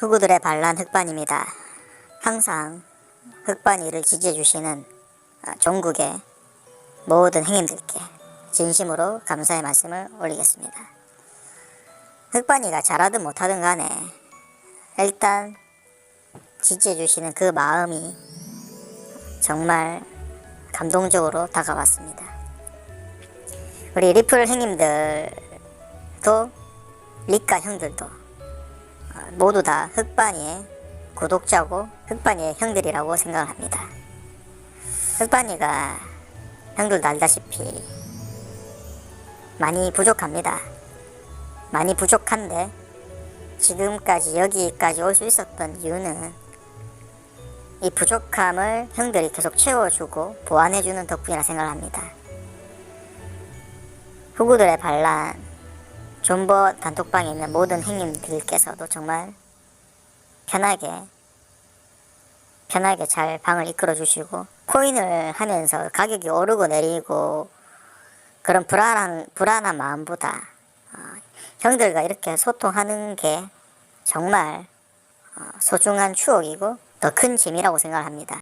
흑우들의 반란 흑반입니다. 항상 흑반이를 지지해주시는 아, 전국의 모든 행님들께 진심으로 감사의 말씀을 올리겠습니다. 흑반이가 잘하든 못하든 간에 일단 지지해주시는 그 마음이 정말 감동적으로 다가왔습니다. 우리 리플 형님들도 리카 형들도 어, 모두 다 흑반이의 구독자고 흑반이의 형들이라고 생각을 합니다. 흑반이가 형들도 알다시피 많이 부족합니다. 많이 부족한데 지금까지 여기까지 올 수 있었던 이유는 이 부족함을 형들이 계속 채워주고 보완해주는 덕분이라 생각을 합니다. 후구들의 반란, 존버 단톡방에 있는 모든 행님들께서도 정말 편하게 편하게 잘 방을 이끌어 주시고 코인을 하면서 가격이 오르고 내리고 그런 불안한 불안한 마음보다 어, 형들과 이렇게 소통하는 게 정말 어, 소중한 추억이고 더 큰 재미라고 생각합니다.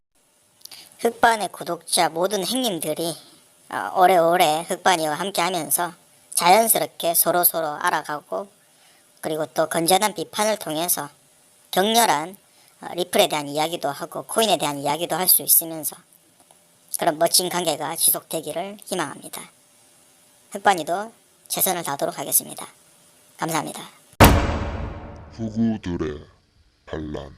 흑반의 구독자 모든 행님들이 어, 오래오래 흑반이와 함께하면서 자연스럽게 서로 서로 알아가고 그리고 또 건전한 비판을 통해서 격렬한 어, 리플에 대한 이야기도 하고 코인에 대한 이야기도 할 수 있으면서 그런 멋진 관계가 지속되기를 희망합니다. 흑반이도 최선을 다하도록 하겠습니다. 감사합니다. 후구들의 반란